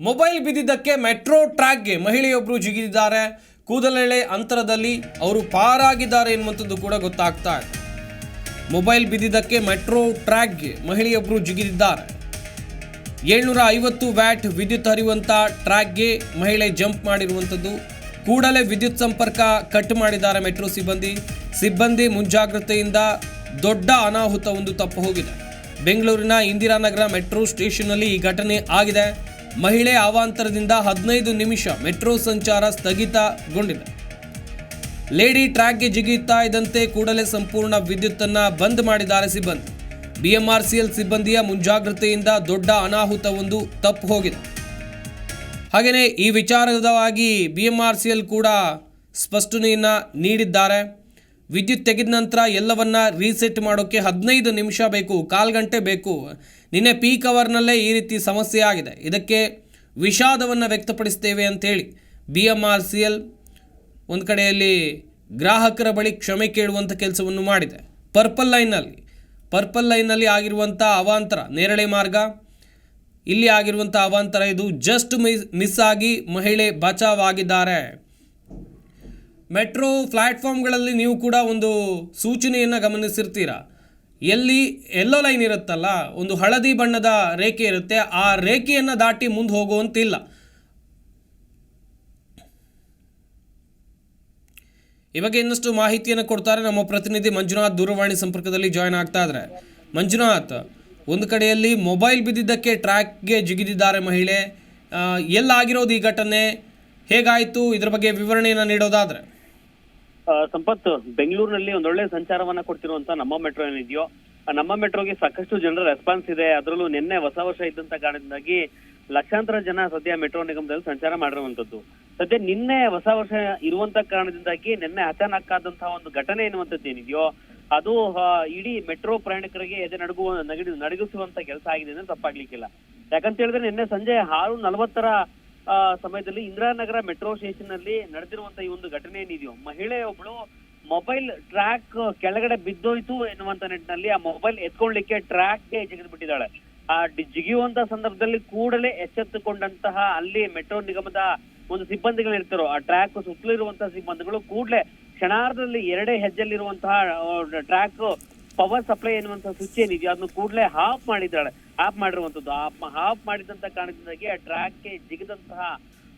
Mobile ಬಿದ್ದಿದ್ದಕ್ಕೆ metro ಟ್ರ್ಯಾಕ್ಗೆ ಮಹಿಳೆಯೊಬ್ಬರು ಜಿಗಿದಿದ್ದಾರೆ. ಕೂದಲೆಳೆ ಅಂತರದಲ್ಲಿ ಅವರು ಪಾರಾಗಿದ್ದಾರೆ ಎನ್ನುವಂಥದ್ದು ಕೂಡ ಗೊತ್ತಾಗ್ತಾ ಇದೆ. ಮೊಬೈಲ್ ಬಿದ್ದಿದ್ದಕ್ಕೆ ಮೆಟ್ರೋ ಟ್ರ್ಯಾಕ್ಗೆ ಮಹಿಳೆಯೊಬ್ಬರು ಜಿಗಿದಿದ್ದಾರೆ. ಏಳ್ನೂರ ಐವತ್ತು ವ್ಯಾಟ್ ವಿದ್ಯುತ್ ಹರಿಯುವಂಥ ಟ್ರ್ಯಾಕ್ಗೆ ಮಹಿಳೆ ಜಂಪ್ ಮಾಡಿರುವಂಥದ್ದು. ಕೂಡಲೇ ವಿದ್ಯುತ್ ಸಂಪರ್ಕ ಕಟ್ ಮಾಡಿದ್ದಾರೆ ಮೆಟ್ರೋ ಸಿಬ್ಬಂದಿ. ಸಿಬ್ಬಂದಿ ಮುಂಜಾಗ್ರತೆಯಿಂದ ದೊಡ್ಡ ಅನಾಹುತ ಒಂದು ತಪ್ಪು ಹೋಗಿದೆ. ಬೆಂಗಳೂರಿನ ಇಂದಿರಾನಗರ ಮೆಟ್ರೋ ಸ್ಟೇಷನ್ನಲ್ಲಿ ಈ ಘಟನೆ ಆಗಿದೆ. ಮಹಿಳೆ ಅವಾಂತರದಿಂದ ಹದಿನೈದು ನಿಮಿಷ ಮೆಟ್ರೋ ಸಂಚಾರ ಸ್ಥಗಿತಗೊಂಡಿದೆ. ಲೇಡಿ ಟ್ರ್ಯಾಕ್ಗೆ ಜಿಗಿಯುತ್ತಾ ಇದ್ದಂತೆ ಕೂಡಲೇ ಸಂಪೂರ್ಣ ವಿದ್ಯುತ್ತನ್ನು ಬಂದ್ ಮಾಡಿದ್ದಾರೆ ಸಿಬ್ಬಂದಿ. ಬಿಎಂಆರ್ಸಿಎಲ್ ಸಿಬ್ಬಂದಿಯ ಮುಂಜಾಗ್ರತೆಯಿಂದ ದೊಡ್ಡ ಅನಾಹುತವೊಂದು ತಪ್ಪು ಹೋಗಿದೆ. ಹಾಗೆಯೇ ಈ ವಿಚಾರವಾಗಿ ಬಿಎಂಆರ್ಸಿಎಲ್ ಕೂಡ ಸ್ಪಷ್ಟನೆಯನ್ನು ನೀಡಿದ್ದಾರೆ. ವಿದ್ಯುತ್ ತೆಗೆದ ನಂತರ ಎಲ್ಲವನ್ನ ರೀಸೆಟ್ ಮಾಡೋಕ್ಕೆ ಹದಿನೈದು ನಿಮಿಷ ಬೇಕು, ಕಾಲು ಗಂಟೆ ಬೇಕು. ನಿನ್ನೆ ಪೀಕ್ ಅವರ್ನಲ್ಲೇ ಈ ರೀತಿ ಸಮಸ್ಯೆ ಆಗಿದೆ. ಇದಕ್ಕೆ ವಿಷಾದವನ್ನು ವ್ಯಕ್ತಪಡಿಸ್ತೇವೆ ಅಂತೇಳಿ B M R C L ಒಂದು ಕಡೆಯಲ್ಲಿ ಗ್ರಾಹಕರ ಬಳಿ ಕ್ಷಮೆ ಕೇಳುವಂಥ ಕೆಲಸವನ್ನು ಮಾಡಿದೆ. ಪರ್ಪಲ್ ಲೈನಲ್ಲಿ ಪರ್ಪಲ್ ಲೈನಲ್ಲಿ ಆಗಿರುವಂಥ ಅವಾಂತರ, ನೇರಳೆ ಮಾರ್ಗ, ಇಲ್ಲಿ ಆಗಿರುವಂಥ ಅವಾಂತರ ಇದು ಜಸ್ಟ್ ಮಿಸ್ ಮಿಸ್ ಆಗಿ ಮಹಿಳೆ ಬಚಾವ್ ಆಗಿದ್ದಾರೆ. ಮೆಟ್ರೋ ಪ್ಲ್ಯಾಟ್ಫಾರ್ಮ್ಗಳಲ್ಲಿ ನೀವು ಕೂಡ ಒಂದು ಸೂಚನೆಯನ್ನು ಗಮನಿಸಿರ್ತೀರ? ಎಲ್ಲಿ ಎಲ್ಲೋ ಲೈನ್ ಇರುತ್ತಲ್ಲ, ಒಂದು ಹಳದಿ ಬಣ್ಣದ ರೇಖೆ ಇರುತ್ತೆ, ಆ ರೇಖೆಯನ್ನು ದಾಟಿ ಮುಂದೆ ಹೋಗುವಂತಿಲ್ಲ. ಈ ಬಗ್ಗೆ ಇನ್ನಷ್ಟು ಮಾಹಿತಿಯನ್ನು ಕೊಡ್ತಾರೆ ನಮ್ಮ ಪ್ರತಿನಿಧಿ ಮಂಜುನಾಥ್ ದೂರವಾಣಿ ಸಂಪರ್ಕದಲ್ಲಿ ಜಾಯ್ನ್ ಆಗ್ತಾ ಇದ್ದಾರೆ ಮಂಜುನಾಥ್, ಒಂದು ಕಡೆಯಲ್ಲಿ ಮೊಬೈಲ್ ಬಿದ್ದಿದ್ದಕ್ಕೆ ಟ್ರ್ಯಾಕ್ಗೆ ಜಿಗಿದಿದ್ದಾರೆ ಮಹಿಳೆ. ಎಲ್ಲಾಗಿರೋದು ಈ ಘಟನೆ? ಹೇಗಾಯಿತು? ಇದರ ಬಗ್ಗೆ ವಿವರಣೆಯನ್ನು ನೀಡೋದಾದ್ರೆ. ಸಂಪತ್, ಬೆಂಗಳೂರಿನಲ್ಲಿ ಒಂದೊಳ್ಳೆ ಸಂಚಾರವನ್ನ ಕೊಡ್ತಿರುವಂತ ನಮ್ಮ ಮೆಟ್ರೋ ಏನಿದೆಯೋ ನಮ್ಮ ಮೆಟ್ರೋಗೆ ಸಾಕಷ್ಟು ಜನರ ರೆಸ್ಪಾನ್ಸ್ ಇದೆ. ಅದರಲ್ಲೂ ನಿನ್ನೆ ಹೊಸ ವರ್ಷ ಇದ್ದಂತ ಕಾರಣದಿಂದಾಗಿ ಲಕ್ಷಾಂತರ ಜನ ಸದ್ಯ ಮೆಟ್ರೋ ನಿಗಮದಲ್ಲಿ ಸಂಚಾರ ಮಾಡಿರುವಂತದ್ದು. ಸದ್ಯ ನಿನ್ನೆ ಹೊಸ ವರ್ಷ ಇರುವಂತ ಕಾರಣದಿಂದಾಗಿ ನಿನ್ನೆ ಅಚಾನಕ್ ಆದಂತಹ ಒಂದು ಘಟನೆ ಎನ್ನುವಂಥದ್ದು ಏನಿದೆಯೋ, ಅದು ಇಡೀ ಮೆಟ್ರೋ ಪ್ರಯಾಣಿಕರಿಗೆ ಎದೆ ನಡುಗುವ ನಡಗಿಸುವಂತ ಕೆಲಸ ಆಗಿದೆ ಅಂದ್ರೆ ತಪ್ಪಾಗ್ಲಿಕ್ಕಿಲ್ಲ. ಯಾಕಂತ ಹೇಳಿದ್ರೆ ನಿನ್ನೆ ಸಂಜೆ ಆರು ನಲವತ್ತರ ಸಮಯದಲ್ಲಿ ಇಂದಿರಾನಗರ ಮೆಟ್ರೋ ಸ್ಟೇಷನ್ನಲ್ಲಿ ನಡೆದಿರುವಂತ ಈ ಒಂದು ಘಟನೆ ಏನಿದೆಯೋ ಮಹಿಳೆಯೊಬ್ಳು ಮೊಬೈಲ್ ಟ್ರ್ಯಾಕ್ ಕೆಳಗಡೆ ಬಿದ್ದೋಯ್ತು ಎನ್ನುವಂತ ನಿಟ್ಟಿನಲ್ಲಿ ಆ ಮೊಬೈಲ್ ಎತ್ಕೊಳ್ಳಿಕ್ಕೆ ಟ್ರ್ಯಾಕ್ಗೆ ಬಿಟ್ಟಿದ್ದಾಳೆ ಆ ಜಿಗಿಯುವಂತ ಸಂದರ್ಭದಲ್ಲಿ ಕೂಡಲೇ ಎಚ್ಚೆತ್ತುಕೊಂಡಂತಹ ಅಲ್ಲಿ ಮೆಟ್ರೋ ನಿಗಮದ ಒಂದು ಸಿಬ್ಬಂದಿಗಳು ಇರ್ತಾರೋ ಆ ಟ್ರ್ಯಾಕ್ ಸುತ್ತಲೂ ಇರುವಂತಹ ಸಿಬ್ಬಂದಿಗಳು ಕೂಡಲೇ ಕ್ಷಣಾರ್ಧದಲ್ಲಿ ಎರಡೇ ಹೆಜ್ಜೆಲ್ಲಿರುವಂತಹ ಟ್ರ್ಯಾಕ್ ಪವರ್ ಸಪ್ಲೈ ಎನ್ನುವಂತಹ ಸ್ವಿಚ್ ಏನಿದೆಯೋ, ಅದನ್ನು ಕೂಡಲೇ ಆಫ್ ಮಾಡಿದ್ದಾಳೆ. ಆಫ್ ಮಾಡಿರುವಂತದ್ದು. ಆಫ್ ಮಾಡಿದಂತ ಕಾರಣದಿಂದಾಗಿ ಆ ಟ್ರ್ಯಾಕ್ಗೆ ಜಿಗಿದಂತಹ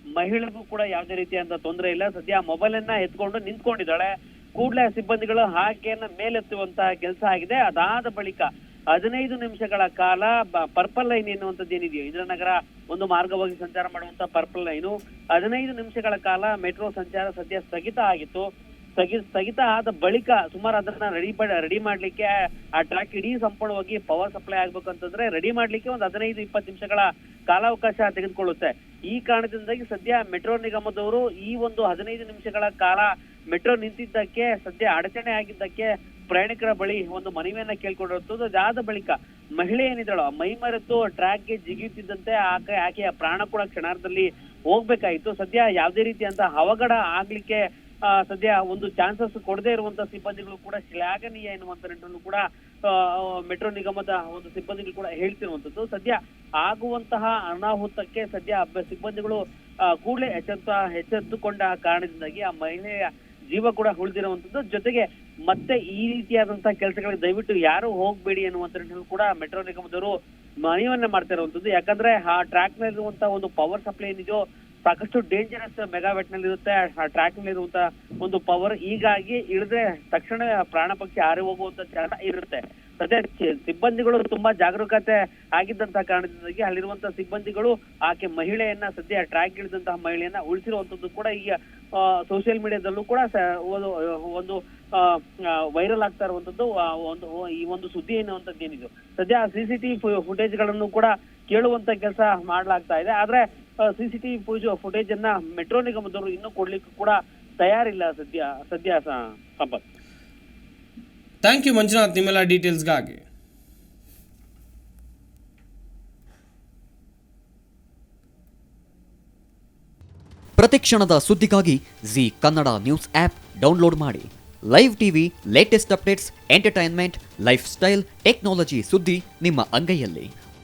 ಮಹಿಳೆಗೂ ಕೂಡ ಯಾವುದೇ ರೀತಿಯಾದ ತೊಂದರೆ ಇಲ್ಲ. ಸದ್ಯ ಮೊಬೈಲ್ ಅನ್ನ ಎತ್ಕೊಂಡು ನಿಂತ್ಕೊಂಡಿದ್ದಾಳೆ. ಕೂಡಲೇ ಸಿಬ್ಬಂದಿಗಳು ಆಕೆಯನ್ನ ಮೇಲೆತ್ತುವಂತಹ ಕೆಲಸ ಆಗಿದೆ. ಅದಾದ ಬಳಿಕ ಹದಿನೈದು ನಿಮಿಷಗಳ ಕಾಲ ಪರ್ಪಲ್ ಲೈನ್ ಎನ್ನುವಂಥದ್ದು ಏನಿದೆಯೋ, ಇಂದ್ರನಗರ ಒಂದು ಮಾರ್ಗವಾಗಿ ಸಂಚಾರ ಮಾಡುವಂತ ಪರ್ಪಲ್ ಲೈನು ಹದಿನೈದು ನಿಮಿಷಗಳ ಕಾಲ ಮೆಟ್ರೋ ಸಂಚಾರ ಸದ್ಯ ಸ್ಥಗಿತ ಆಗಿತ್ತು. ಸ್ಥಗಿ, ಸ್ಥಗಿತ ಆದ ಬಳಿಕ ಸುಮಾರು ಅದನ್ನ ರೆಡಿ ರೆಡಿ ಮಾಡ್ಲಿಕ್ಕೆ ಆ ಟ್ರ್ಯಾಕ್ ಇಡೀ ಸಂಪೂರ್ಣವಾಗಿ ಪವರ್ ಸಪ್ಲೈ ಆಗ್ಬೇಕು ಅಂತಂದ್ರೆ ರೆಡಿ ಮಾಡ್ಲಿಕ್ಕೆ ಒಂದು ಹದಿನೈದು, ಇಪ್ಪತ್ತು ನಿಮಿಷಗಳ ಕಾಲಾವಕಾಶ ತೆಗೆದುಕೊಳ್ಳುತ್ತೆ. ಈ ಕಾರಣದಿಂದಾಗಿ ಸದ್ಯ ಮೆಟ್ರೋ ನಿಗಮದವರು ಈ ಒಂದು ಹದಿನೈದು ನಿಮಿಷಗಳ ಕಾಲ ಮೆಟ್ರೋ ನಿಂತಿದ್ದಕ್ಕೆ, ಸದ್ಯ ಅಡಚಣೆ ಆಗಿದ್ದಕ್ಕೆ ಪ್ರಯಾಣಿಕರ ಬಳಿ ಒಂದು ಮನವಿಯನ್ನ ಕೇಳ್ಕೊಂಡಿರುತ್ತದೆ ಅದಾದ ಬಳಿಕ ಮಹಿಳೆ ಏನಿದ್ದಾಳೋ, ಮೈ ಮರೆತು ಟ್ರ್ಯಾಕ್ಗೆ ಜಿಗಿಯುತ್ತಿದ್ದಂತೆ ಆಕೆ, ಆಕೆಯ ಪ್ರಾಣ ಕೂಡ ಕ್ಷಣಾರ್ಧದಲ್ಲಿ ಹೋಗ್ಬೇಕಾಯ್ತು. ಸದ್ಯ ಯಾವುದೇ ರೀತಿಯಂತ ಅವಘಡ ಆಗ್ಲಿಕ್ಕೆ ಸದ್ಯ ಒಂದು ಚಾನ್ಸಸ್ ಕೊಡದೇ ಇರುವಂತ ಸಿಬ್ಬಂದಿಗಳು ಕೂಡ ಶ್ಲಾಘನೀಯ ಎನ್ನುವಂತ ನಿಟ್ಟಿನಲ್ಲೂ ಕೂಡ ಮೆಟ್ರೋ ನಿಗಮದ ಒಂದು ಸಿಬ್ಬಂದಿಗಳು ಕೂಡ ಹೇಳ್ತಿರುವಂತದ್ದು. ಸದ್ಯ ಆಗುವಂತಹ ಅನಾಹುತಕ್ಕೆ ಸದ್ಯ ಸಿಬ್ಬಂದಿಗಳು ಕೂಡಲೇ ಎಚ್ಚೆತ್ತ, ಎಚ್ಚೆತ್ತುಕೊಂಡ ಕಾರಣದಿಂದಾಗಿ ಆ ಮಹಿಳೆಯ ಜೀವ ಕೂಡ ಉಳಿದಿರುವಂತದ್ದು. ಜೊತೆಗೆ ಮತ್ತೆ ಈ ರೀತಿಯಾದಂತಹ ಕೆಲಸಗಳಿಗೆ ದಯವಿಟ್ಟು ಯಾರು ಹೋಗ್ಬೇಡಿ ಅನ್ನುವಂತ ನಿಟ್ಟಿನಲ್ಲಿ ಕೂಡ ಮೆಟ್ರೋ ನಿಗಮದವರು ಮನವಿಯನ್ನ ಮಾಡ್ತಾ ಇರುವಂತದ್ದು. ಯಾಕಂದ್ರೆ ಆ ಟ್ರ್ಯಾಕ್ ನಲ್ಲಿರುವಂತಹ ಒಂದು ಪವರ್ ಸಪ್ಲೈ ಏನಿದೆಯೋ ಸಾಕಷ್ಟು ಡೇಂಜರಸ್ ಮೆಗಾವೆಟ್ನಲ್ಲಿ ಇರುತ್ತೆ ಆ ಟ್ರ್ಯಾಕ್ನಲ್ಲಿ ಇರುವಂತ ಒಂದು ಪವರ್ ಹೀಗಾಗಿ ಇಳಿದ್ರೆ ತಕ್ಷಣ ಪ್ರಾಣ ಪಕ್ಷಿ ಹಾರಿ ಹೋಗುವಂತ ಚರಣ ಇರುತ್ತೆ. ಸದ್ಯ ಸಿಬ್ಬಂದಿಗಳು ತುಂಬಾ ಜಾಗರೂಕತೆ ಆಗಿದ್ದಂತಹ ಕಾರಣದಿಂದಾಗಿ ಅಲ್ಲಿರುವಂತಹ ಸಿಬ್ಬಂದಿಗಳು ಆಕೆ ಮಹಿಳೆಯನ್ನ ಸದ್ಯ ಟ್ರ್ಯಾಕ್ ಇಳಿದಂತಹ ಮಹಿಳೆಯನ್ನ ಉಳಿಸಿರುವಂತದ್ದು ಕೂಡ ಈಗ ಸೋಷಿಯಲ್ ಮೀಡಿಯಾದಲ್ಲೂ ಕೂಡ ಸ- ಒಂದು ವೈರಲ್ ಆಗ್ತಾ ಇರುವಂತದ್ದು ಒಂದು, ಈ ಒಂದು ಸುದ್ದಿ ಎನ್ನುವಂಥದ್ದು ಏನಿದು. ಸದ್ಯ ಸಿಸಿಟಿವಿ ಫುಟೇಜ್ಗಳನ್ನು ಕೂಡ ಕೇಳುವಂತ ಕೆಲಸ ಮಾಡ್ಲಾಗ್ತಾ ಇದೆ. ಆದ್ರೆ ಸಿಸಿಟಿವಿ ಫುಟೇಜ್ ಅನ್ನ ಮೆಟ್ರೋ ನಿಗಮದವರು ಇನ್ನೂ ಕೊಡ್ಲಿಕ್ಕೆ ಕೂಡ ತಯಾರಿಲ್ಲ ಸದ್ಯ ಸದ್ಯ ಸಂಪತ್ ಥ್ಯಾಂಕ್ ಯು ಮಂಜುನಾಥ್ ನಿಮ್ಮೆಲ್ಲ ಡೀಟೇಲ್ಸ್ಗಾಗಿ ಪ್ರತಿಕ್ಷಣದ ಸುದ್ದಿಗಾಗಿ Zee Kannada news app download ಮಾಡಿ. Live TV latest updates entertainment lifestyle technology ಸುದ್ದಿ ನಿಮ್ಮ ಅಂಗೈಯಲ್ಲಿ.